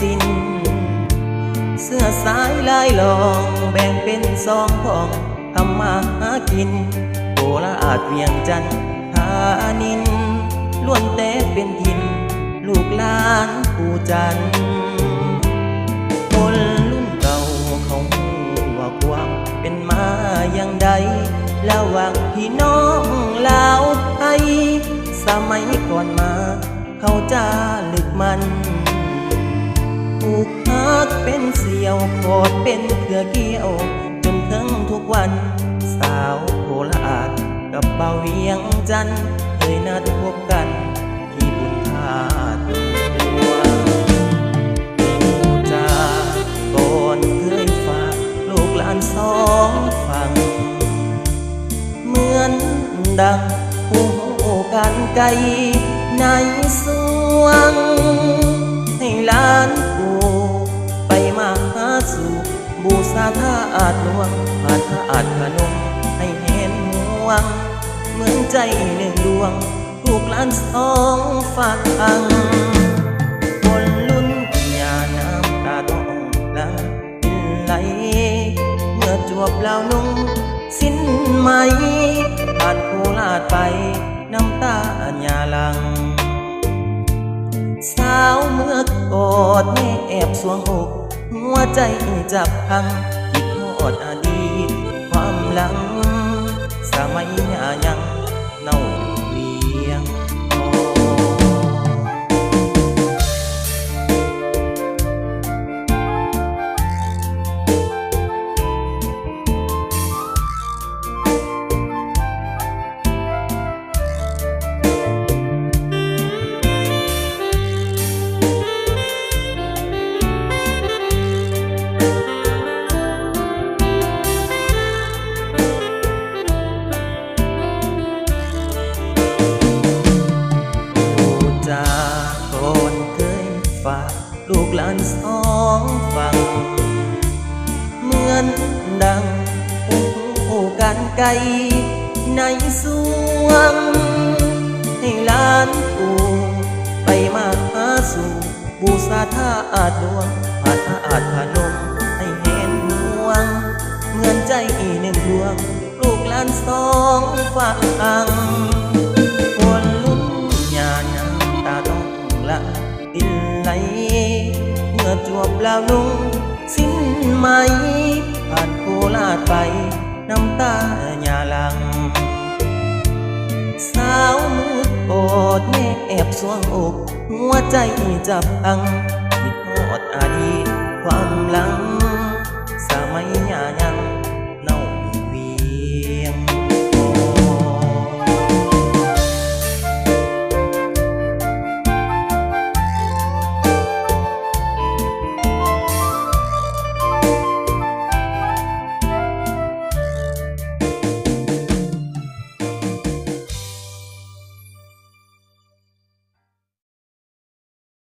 สิ้น เสื้อสายลายลองแบ่งเป็นสองพองทำมาหากินโคราชเวียงจันทานินล้วนแต่เป็นทิน ลูกหลานผู้จันคนรุ่นเก่าเขาว่าความเป็นมาอย่างใดระหว่างพี่น้องลาวไทยสมัยก่อนมา เขาจะลึกมัน ผูกพักเป็นเสี่ยวโคตรเป็นเครือเกี่ยว จนถึงทุกวัน สาวโคราชกับเบาเวียงจันเคยนัดพบกัน ที่บุญธาตัวจาก่อนเคยฝากลูกหลานสองฝั่งเหมือนดังผู้กันไกลในสวงให้ลา บูชาท่าอาจลวงผาท่าอาจพนมให้เห็นห่วง เหมือนใจหนึ่งดวงลูกหลานสองฝากอังคนลุ้นยาน้ำตาต้องหลังเป็นไหล เมื่อจวบแล้วนุ่งสิ้นไหมผ่านโคราชไปน้ำตาหยาหลัง สาวเมื่อกอดแม่แอบสวงอก หัวใจจับพังคิดทอดอดีตความหลัง สมัยหายัง ลูกหลานสองฝั่งเหมือนดังผู้กันไกในสวง ให้หลานกูไปมาหาสู่บูชาท่าอาดวงผาท่าอาจพนมให้เห็นห่วงเหมือนใจอีหนึ่งดวง ลูกหลานสองฝากอัง จวบแล้วนุ่งสิ้นไหม ผ่านโคราชไป น้ำตาหยาหลัง สาวมือโอดแม่แอบสวงอก หัวใจจับอังคิดทอดอดีตความหลัง สมัยหยาหยา